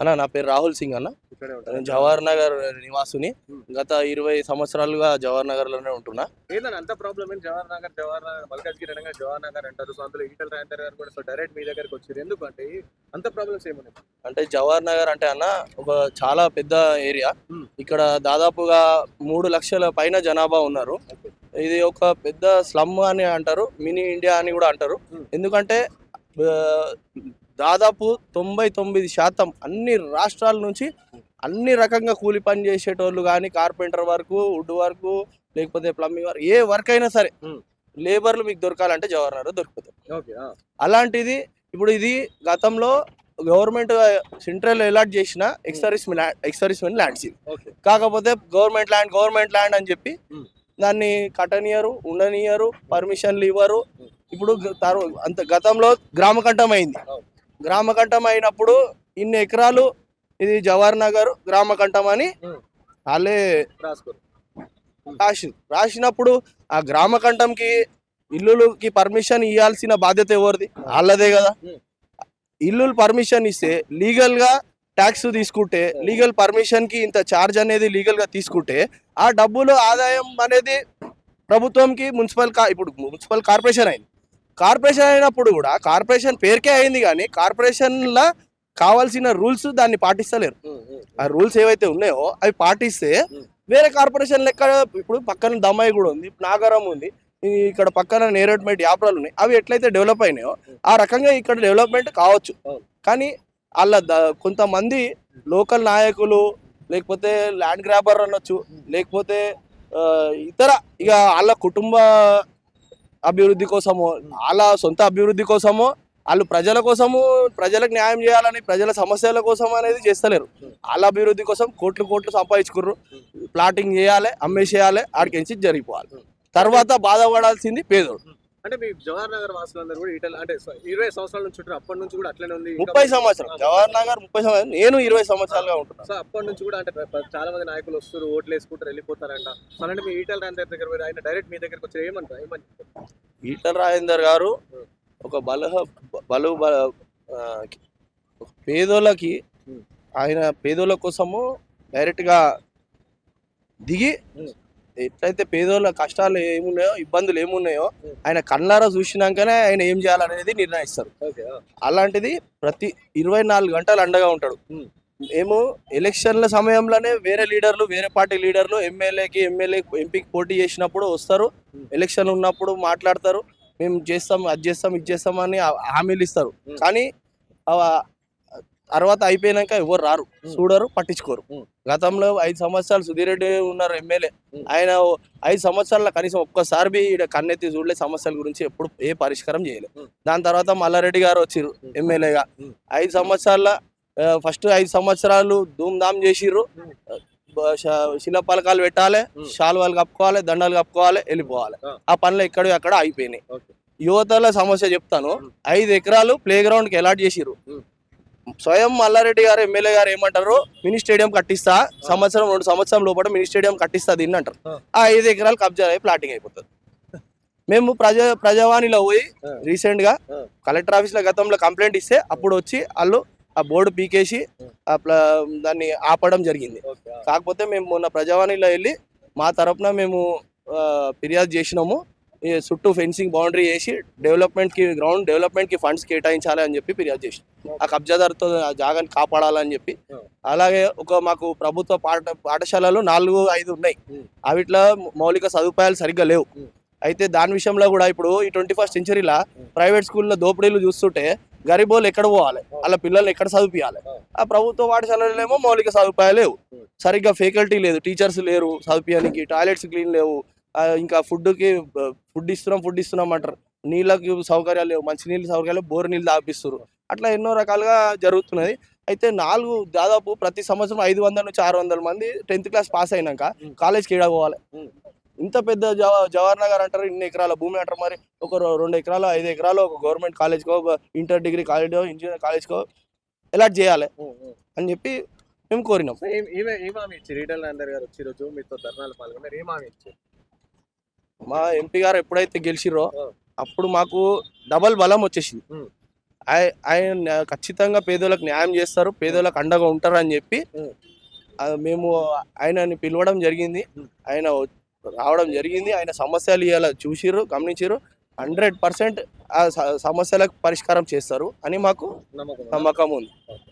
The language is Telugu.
అన్న నా పేరు రాహుల్ సింగ్ అన్న. నేను జవహర్ నగర్ నివాసుని. గత ఇరవై సంవత్సరాలుగా జవహర్ నగర్లోనే ఉంటున్నా అంత ప్రాబ్లం ఏంటి జవహర్ నగర్ జవహర్ నగర్ మల్కాజ్గిరి అనగా జవహర్ నగర్ అంటారు. సో అందులో ఈటల రాజేందర్ గారు కూడా సో డైరెక్ట్ మీ దగ్గరికి వచ్చారు. ఎందుకంటే అంత ప్రాబ్లమ్స్ ఏమున్నాయి? అంటే జవహర్ నగర్ అంటే అన్న ఒక చాలా పెద్ద ఏరియా. ఇక్కడ దాదాపుగా మూడు లక్షల పైన జనాభా ఉన్నారు. ఇది ఒక పెద్ద స్లమ్ అని అంటారు. మినీ ఇండియా అని కూడా అంటారు. ఎందుకంటే దాదాపు తొంభై తొమ్మిది శాతం అన్ని రాష్ట్రాల నుంచి అన్ని రకంగా కూలి పని చేసేటోళ్ళు కానీ కార్పెంటర్ వరకు వుడ్ వర్క్ లేకపోతే ప్లంబింగ్ వర్క్ ఏ వర్క్ అయినా సరే Hmm. లేబర్లు మీకు దొరకాలంటే జవహర్ నగర్ దొరుకుతాయి ఓకే అలాంటిది ఇప్పుడు ఇది గతంలో గవర్నమెంట్ సెంట్రల్ అలాట్ చేసిన ex service ex servicemen lands ఇది ఓకే కాకపోతే గవర్నమెంట్ ల్యాండ్ గవర్నమెంట్ ల్యాండ్ అని చెప్పి Hmm. దాన్ని కట్టనియరు ఉండనియరు పర్మిషన్లు ఇవ్వరు Hmm. ఇప్పుడు అంత గతంలో గ్రామకంఠం అయింది. గ్రామకంఠం అయినప్పుడు ఇన్ని ఎకరాలు ఇది జవహర్ నగర్ గ్రామకంఠం అని. వాళ్ళే రాసి రాసినప్పుడు ఆ గ్రామకంఠంకి ఇల్లులకి పర్మిషన్ ఇవ్వాల్సిన బాధ్యత ఎవరిది? వాళ్ళదే కదా. ఇల్లు పర్మిషన్ ఇస్తే లీగల్గా ట్యాక్స్ తీసుకుంటే లీగల్ పర్మిషన్కి ఇంత ఛార్జ్ అనేది లీగల్గా తీసుకుంటే ఆ డబ్బులు ఆదాయం అనేది ప్రభుత్వంకి మున్సిపల్ కా ఇప్పుడు మున్సిపల్ కార్పొరేషన్ అయింది. కార్పొరేషన్ అయినప్పుడు కూడా కార్పొరేషన్ పేరుకే అయింది కానీ కార్పొరేషన్ లా కావాల్సిన రూల్స్ దాన్ని పాటిస్తలేరు ఆ రూల్స్ ఏవైతే ఉన్నాయో అవి పాటిస్తే. వేరే కార్పొరేషన్ లెక్క ఇప్పుడు పక్కన దమ్మాయి కూడా ఉంది నాగరం ఉంది ఇక్కడ పక్కన నేరేడ్మెట్ యాప్రాలు ఉన్నాయి అవి ఎట్లయితే డెవలప్ అయినాయో ఆ రకంగా ఇక్కడ డెవలప్మెంట్ కావచ్చు. కానీ వాళ్ళ ద- కొంతమంది లోకల్ నాయకులు లేకపోతే ల్యాండ్ గ్రాబర్ అనొచ్చు లేకపోతే ఇతర ఇక వాళ్ళ కుటుంబ అభివృద్ధి కోసమో వాళ్ళ సొంత అభివృద్ధి కోసమో వాళ్ళు ప్రజల కోసము ప్రజలకు న్యాయం చేయాలని ప్రజల సమస్యల కోసం అనేది చేస్తలేరు. వాళ్ళ అభివృద్ధి కోసం కోట్లు కోట్లు సంపాదించుకుర్రు. ప్లాటింగ్ చేయాలి అమ్మేసేయాలి ఆడికించి జరిగిపోవాలి. తర్వాత బాధపడాల్సింది పేదోడు. అంటే మీ జవహర్ నగర్ వాసులందరూ కూడా ఈటల అంటే ఇరవై సంవత్సరాల నుంచి ఉంటారు. అప్పటి నుంచి కూడా అట్లనే ఉంది. ముప్పై సంవత్సరం జవహర్ నగర్ ముప్పై సంవత్సరం నేను ఇరవై సంవత్సరాలుగా ఉంటున్నాను. సో అప్పటి నుంచి కూడా అంటే చాలా మంది నాయకులు వస్తారు ఓట్లు వేసుకుంటారు వెళ్ళిపోతారంట. అంటే మీ ఈటల రాజేందర్ దగ్గర పోయి ఆయన డైరెక్ట్ మీ దగ్గరకు వచ్చి ఏమంటారు? ఏమని? ఈటల రాజేందర్ గారు ఒక బలహ బలు పేదోళ్ళకి. ఆయన పేదోళ్ళ కోసము డైరెక్ట్గా దిగి. ఎట్లయితే పేదోళ్ళ కష్టాలు ఏమున్నాయో ఇబ్బందులు ఏమున్నాయో. ఆయన కళ్ళారా చూసినాకనే ఆయన ఏం చేయాలనేది నిర్ణయిస్తారు. అలాంటిది ప్రతి ఇరవై నాలుగు గంటలు అండగా ఉంటాడు. మేము ఎలక్షన్ల సమయంలోనే వేరే లీడర్లు వేరే పార్టీ లీడర్లు ఎమ్మెల్యేకి ఎమ్మెల్యే ఎంపీకి పోటీ చేసినప్పుడు వస్తారు. ఎలక్షన్ ఉన్నప్పుడు మాట్లాడతారు మేము చేస్తాం అది చేస్తాం ఇది చేస్తాం అని హా- హామీలు ఇస్తారు. కానీ తర్వాత అయిపోయినాక ఎవరు రారు. చూడరు పట్టించుకోరు. గతంలో ఐదు సంవత్సరాలు సుధీర్ రెడ్డి ఉన్నారు ఎమ్మెల్యే. ఆయన ఐదు సంవత్సరాల కనీసం ఒక్కసారి బి ఈడ కన్నెత్తి చూడలే సమస్యల గురించి ఎప్పుడు ఏ పరిష్కారం చేయలేదు. దాని తర్వాత మల్లారెడ్డి గారు వచ్చిర్రు. ఎమ్మెల్యేగా. ఐదు సంవత్సరాల ఫస్ట్ ఐదు సంవత్సరాలు ధూమ్ ధామ్ చేసిర్రు Hmm. బ- శ- శిల పలకాలు పెట్టాలి. శాలువాలు కప్పుకోవాలి దండాలు కప్పుకోవాలి వెళ్ళిపోవాలి. ఆ పనులు ఎక్కడో అక్కడ అయిపోయినాయి యువతల సమస్య చెప్తాను. ఐదు ఎకరాలు ప్లే గ్రౌండ్కి అలాట్ చేసిర్రు. స్వయం మల్లారెడ్డి గారు ఎమ్మెల్యే గారు ఏమంటారు మినీ స్టేడియం కట్టిస్తా సంవత్సరం రెండు సంవత్సరం లోపల మినీ స్టేడియం కట్టిస్తా దీన్ని అంటారు. ఆ ఐదు ఎకరాలు కబ్జా అయ్యి ప్లాటింగ్ అయిపోతుంది మేము ప్రజా ప్రజావాణిలో పోయి. రీసెంట్గా. కలెక్టర్ ఆఫీస్లో గతంలో కంప్లైంట్ ఇస్తే అప్పుడు వచ్చి వాళ్ళు ఆ బోర్డు పీకేసి దాన్ని ఆపడం జరిగింది. కాకపోతే మేము మొన్న ప్రజావాణిలో వెళ్ళి మా తరపున మేము ఫిర్యాదు చేసినాము చుట్టూ ఫెన్సింగ్ బౌండరీ వేసి డెవలప్మెంట్కి గ్రౌండ్ డెవలప్మెంట్కి ఫండ్స్ కేటాయించాలి అని చెప్పి ఫిర్యాదు చేసి ఆ కబ్జాదారుతో ఆ జాగాని కాపాడాలని చెప్పి. అలాగే ఒక మాకు ప్రభుత్వ పాఠ పాఠశాలలు నాలుగు ఐదు ఉన్నాయి. అవిట్లో మౌలిక సదుపాయాలు సరిగ్గా లేవు. అయితే దాని విషయంలో కూడా ఇప్పుడు ఈ ట్వంటీ ఫస్ట్ సెంచరీలా. ప్రైవేట్ స్కూల్లో దోపిడీలు చూస్తుంటే గరీబోళ్ళు ఎక్కడ పోవాలి వాళ్ళ పిల్లల్ని ఎక్కడ చదివించాలి. ఆ ప్రభుత్వ పాఠశాలలో ఏమో మౌలిక సదుపాయాలు లేవు. సరిగ్గా ఫ్యాకల్టీ లేదు టీచర్స్ లేరు చదివించడానికి టాయిలెట్స్ క్లీన్ లేవు ఇంకా ఫుడ్కి ఫుడ్ ఇస్తున్నాం ఫుడ్ ఇస్తున్నాం అంటారు. నీళ్ళకి సౌకర్యాలు లేవు. మంచి నీళ్ళు సౌకర్యాలు బోర్ నీళ్ళు తాపిస్తారు అట్లా ఎన్నో రకాలుగా జరుగుతున్నది. అయితే నాలుగు దాదాపు ప్రతి సంవత్సరం ఐదు వందల నుంచి ఆరు వందల మంది టెన్త్ క్లాస్ పాస్ అయినాక. కాలేజ్కి ఏడా పోవాలి. ఇంత పెద్ద జవ జవహర్ నగర్ అంటారు. ఇన్ని ఎకరాల భూమి అంటారు. మరి ఒక రెండు ఎకరాలు ఐదు ఎకరాలు ఒక గవర్నమెంట్ కాలేజ్కో ఒక ఇంటర్ డిగ్రీ కాలేజో ఇంజనీర్ కాలేజ్కో అలాట్ చేయాలి. అని చెప్పి మేము కోరినాం. సో ఏం- ఏమే ఏం హామీ ఇచ్చారు? ఈటల రాజేందర్ గారు వచ్చి రోజు మీతో ధర్నాలు పాల్గొన్నారు. ఏం హామీ ఇచ్చారు? మా ఎంపీ గారు ఎప్పుడైతే గెలిచిరో. అప్పుడు మాకు డబల్ బలం వచ్చేసింది. ఆయన ఖచ్చితంగా పేదోళ్ళకి న్యాయం చేస్తారు పేదోళ్ళకి అండగా ఉంటారని చెప్పి ఉం. ఆ, మేము ఆయనని పిలవడం జరిగింది. ఆయన రావడం జరిగింది. ఆయన సమస్యలు ఇలా చూసిర్రు గమనించారు హండ్రెడ్ పర్సెంట్ ఆ సమస్యలకు పరిష్కారం చేస్తారు అని మాకు నమ్మకం. నమ్మకం ఉంది.